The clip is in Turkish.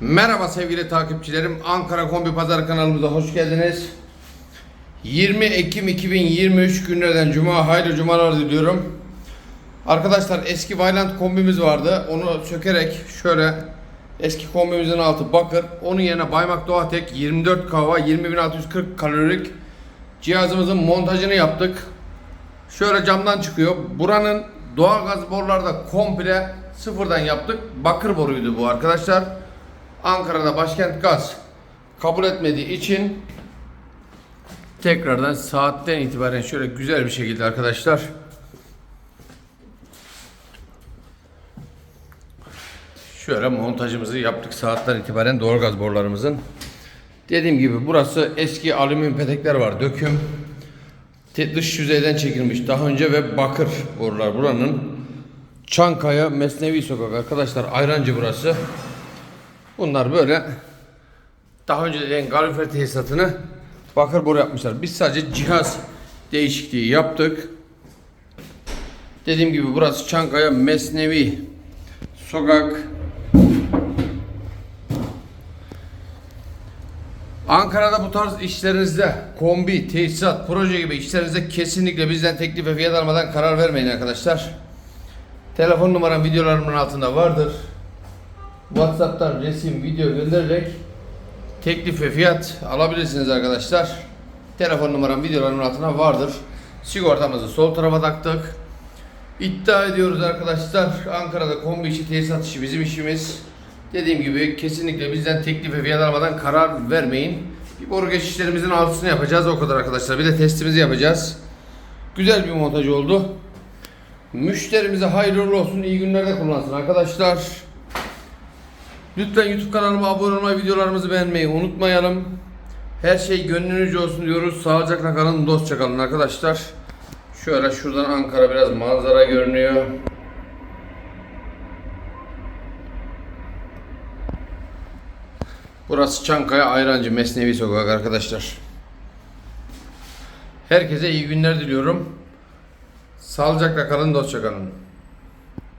Merhaba sevgili takipçilerim. Ankara Kombi Pazar kanalımıza hoş geldiniz. 20 Ekim 2023 günlerden Cuma hayırlı cumalar diliyorum. Arkadaşlar eski Valiant kombimiz vardı. Onu sökerek şöyle eski kombimizin altı bakır. Onun yerine Baymak Doğatek 24 kava 20.640 kalorilik cihazımızın montajını yaptık. Şöyle camdan çıkıyor. Buranın doğalgaz boruları da komple sıfırdan yaptık. Bakır boruydu bu arkadaşlar. Ankara'da başkent gaz kabul etmediği için tekrardan saatten itibaren şöyle güzel bir şekilde arkadaşlar şöyle montajımızı yaptık saatten itibaren doğalgaz borularımızın. Dediğim gibi burası eski alüminyum petekler var döküm. Dış yüzeyden çekilmiş daha önce ve bakır borular buranın. Çankaya Mesnevi Sokak arkadaşlar Ayrancı burası. Bunlar böyle daha önce dediğim kalorifer tesisatını bakır boru yapmışlar. Biz sadece cihaz değişikliği yaptık. Dediğim gibi burası Çankaya Mesnevi Sokak. Ankara'da bu tarz işlerinizde kombi, tesisat, proje gibi işlerinizde kesinlikle bizden teklif ve fiyat almadan karar vermeyin arkadaşlar. Telefon numaram videolarımın altında vardır. WhatsApp'tan resim, video göndererek teklif ve fiyat alabilirsiniz arkadaşlar. Telefon numaram videolarımın altına vardır. Sigortamızı sol tarafa taktık. İddia ediyoruz arkadaşlar. Ankara'da kombi işi, tesisat işi bizim işimiz. Dediğim gibi kesinlikle bizden teklif ve fiyat almadan karar vermeyin. Bir boru geçişlerimizin altısını yapacağız o kadar arkadaşlar. Bir de testimizi yapacağız. Güzel bir montaj oldu. Müşterimize hayırlı olsun, iyi günlerde kullansın arkadaşlar. Lütfen YouTube kanalıma abone olmayı, videolarımızı beğenmeyi unutmayalım. Her şey gönlünüzce olsun diyoruz. Sağlıcakla kalın, dostça kalın arkadaşlar. Şöyle şuradan Ankara biraz manzara görünüyor. Burası Çankaya Ayrancı Mesnevi Sokak arkadaşlar. Herkese iyi günler diliyorum. Sağlıcakla kalın, dostça kalın.